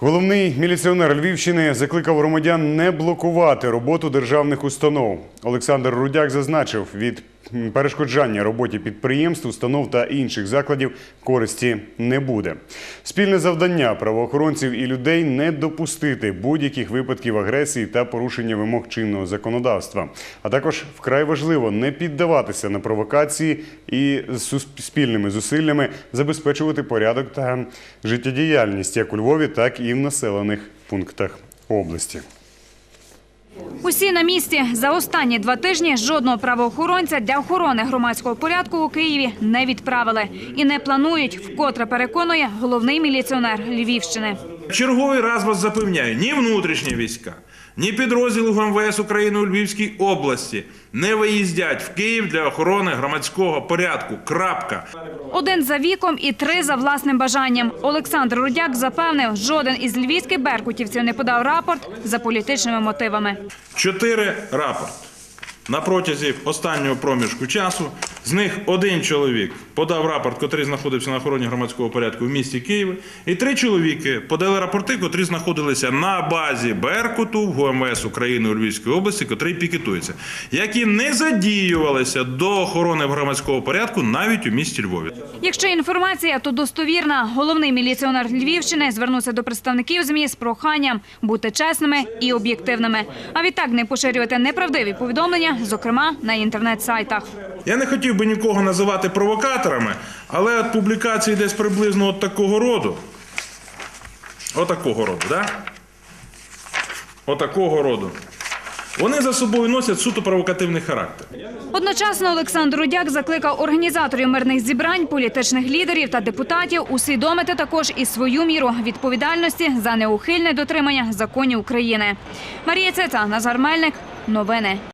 Головний міліціонер Львівщини закликав громадян не блокувати роботу державних установ. Олександр Рудяк зазначив, від перешкоджання роботі підприємств, установ та інших закладів користі не буде. Спільне завдання правоохоронців і людей не допустити будь-яких випадків агресії та порушення вимог чинного законодавства. А також вкрай важливо не піддаватися на провокації і спільними зусиллями забезпечувати порядок та життєдіяльність як у Львові, так і в населених пунктах області. Усі на місці за останні два тижні жодного правоохоронця для охорони громадського порядку у Києві не відправили і не планують, вкотре переконує головний міліціонер Львівщини. Черговий раз вас запевняю, ні внутрішні війська, ні підрозділи ГМВС України у Львівській області не виїздять в Київ для охорони громадського порядку. Крапка. Один за віком і три за власним бажанням. Олександр Рудяк запевнив, жоден із львівських беркутівців не подав рапорт за політичними мотивами. Чотири рапорт. На протязі останнього проміжку часу з них один чоловік подав рапорт, котрий знаходився на охороні громадського порядку в місті Києві, і три чоловіки подали рапорти, котрі знаходилися на базі Беркуту в ГМС України у Львівській області, котрий пікетується, які не задіювалися до охорони громадського порядку навіть у місті Львові. Якщо інформація, то достовірна. Головний міліціонер Львівщини звернувся до представників ЗМІ з проханням бути чесними і об'єктивними. А відтак не поширювати неправдиві повідомлення, зокрема на інтернет-сайтах. Я не хотів би нікого називати провокаторами, але от публікації десь приблизно от такого роду. Отакого роду, да? Отакого роду. Вони за собою носять суто провокативний характер. Одночасно Олександр Рудяк закликав організаторів мирних зібрань, політичних лідерів та депутатів усвідомити також і свою міру відповідальності за неухильне дотримання законів України. Марія Цеца, Назар Мельник. Новини.